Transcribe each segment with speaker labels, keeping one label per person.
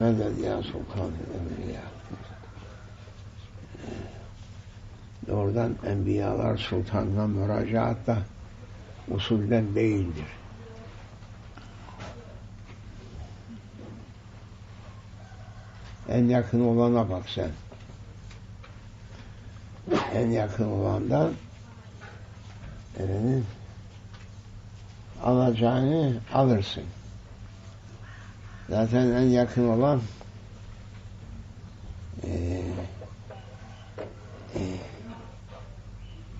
Speaker 1: Medet ya Sultan Evliya. Doğrudan Enbiyalar Sultan'la müracaat da usulden değildir. En yakın olana bak sen. En yakın olandan efendim, alacağını alırsın. Zaten en yakın olan e, e,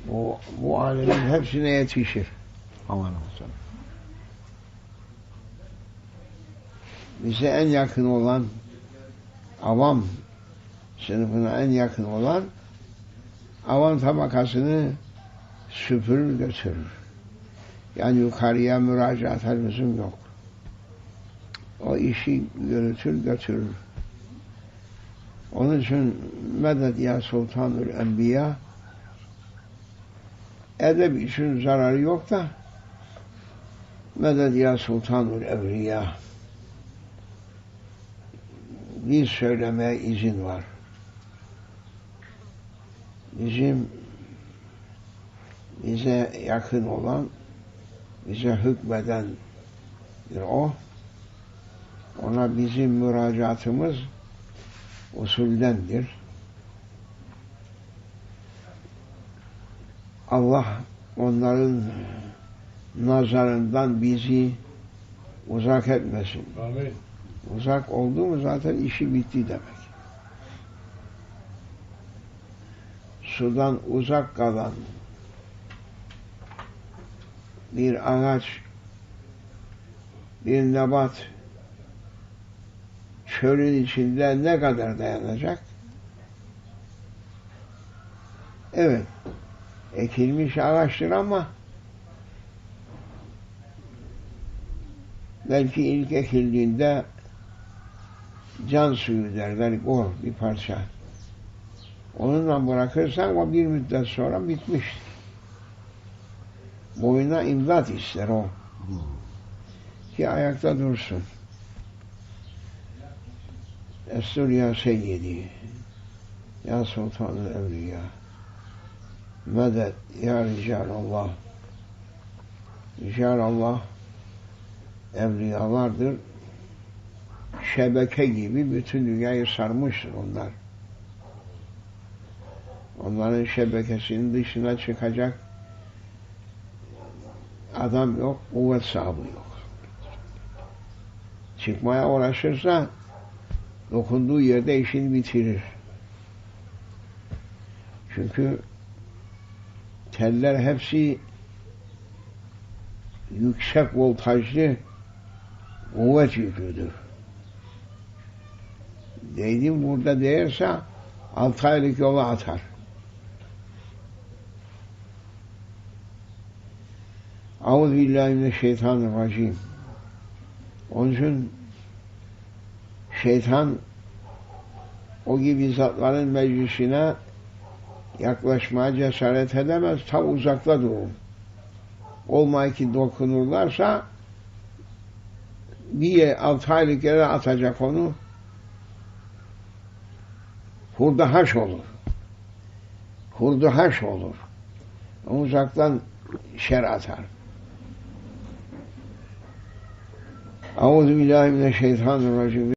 Speaker 1: bu, bu alemin hepsine yetişir. Aman olsun. Bize en yakın olan avam sınıfına en yakın olan avam tabakasını süpürür götürür. Yani yukarıya müracaat lüzum yok. O işi yürütür götürür. Onun için medet ya sultanül enbiya edeb için zararı yok da medet ya sultanül evliya biz söylemeye izin var. Bizim bize yakın olan, bize hükmedendir o. Ona bizim müracaatımız usuldendir. Allah onların nazarından bizi uzak etmesin.
Speaker 2: Amin.
Speaker 1: Uzak oldu mu zaten işi bitti demek. Sudan uzak kalan bir ağaç, bir nebat çölün içinde ne kadar dayanacak? Evet, ekilmiş ağaçtır ama belki ilk ekildiğinde can suyu derler, o bir parça. Onunla bırakırsan o bir müddet sonra bitmiştir. Boyuna imdat ister o. Ki ayakta dursun. Estur ya seyyidi. Ya sultanı evliya. Medet ya ricalallah. Ricalallah evliyalardır. Şebeke gibi bütün dünyayı sarmıştır onlar. Onların şebekesinin dışına çıkacak adam yok, kuvvet sahibi yok. Çıkmaya uğraşırsa dokunduğu yerde işini bitirir. Çünkü teller hepsi yüksek voltajlı kuvvet yüklüdür. Değdim burada değerse altı aylık yola atar. Euzubillahimineşşeytanirracim. Onun için şeytan o gibi zatların meclisine yaklaşmaya cesaret edemez. Ta uzakta durur. Olmay ki dokunurlarsa bir altı aylık yere atacak onu. Hurda haş olur. Hurda haş olur. Uzaktan şer atar. Euzubillahimineşşeytanirracim.